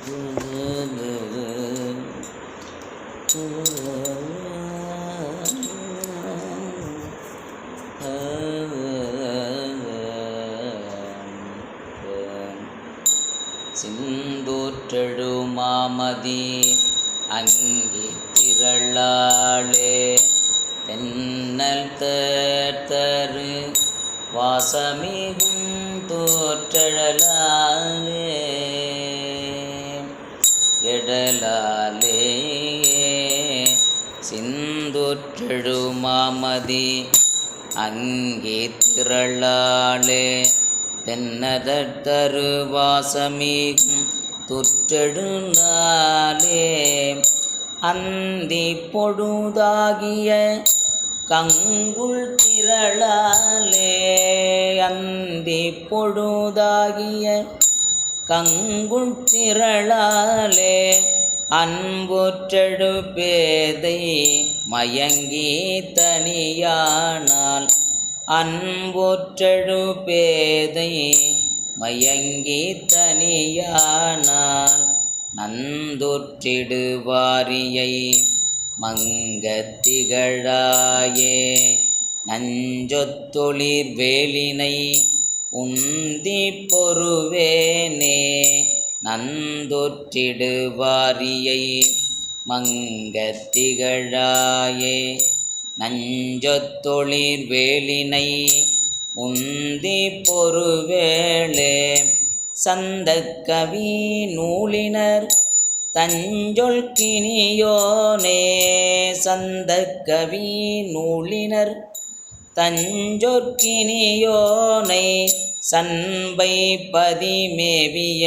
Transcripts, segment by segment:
சிந்தூற்றெழுமாமதி அங்கி திரளாளே தென்னல் தேர்த்தரு வாசமிகும் தோற்றழலாலே. எடலாலே சிந்துற்றெழு மாமதி அங்கே திரளாளே தென்னதரு வாசமிகும் துற்றெழு அந்தி பொழுதாகிய கங்குள் திரளாலே. அந்தி பொழுதாகிய கங்குற்றிரளாலே திரளாலே பேதை மயங்கி தனியானால் அன்புற்றெழு பேதை மயங்கி தனியானால் நந்துற்றிடுவாரியை மங்கத்திகழாயே நஞ்சொத்தொளிர் வேலினை உந்தி பொறுவேனே நந்தொற்றிடுவாரியை மங்கத்திகழாயே. நஞ்சொத்தொளிர் வேலினை உந்தி பொறுவேளே சந்தக்கவி நூலினர் தஞ்சொல் கினியோனே. சந்தக்கவி நூலினர் தஞ்சொற்கினியோனை சண்பை பதிமேவிய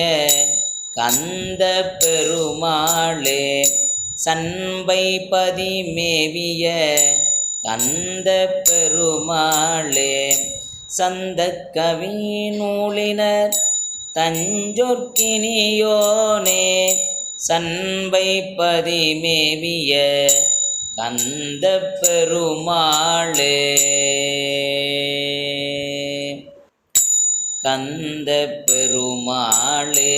கந்த பெருமாளே சண்பை பதிமேவிய கந்த பெருமாளே சந்தக்கவி நூலினர் தஞ்சொற்கினியோனே சண்பை பதிமேவிய கந்த பெருமாளே கந்த பெருமாளே.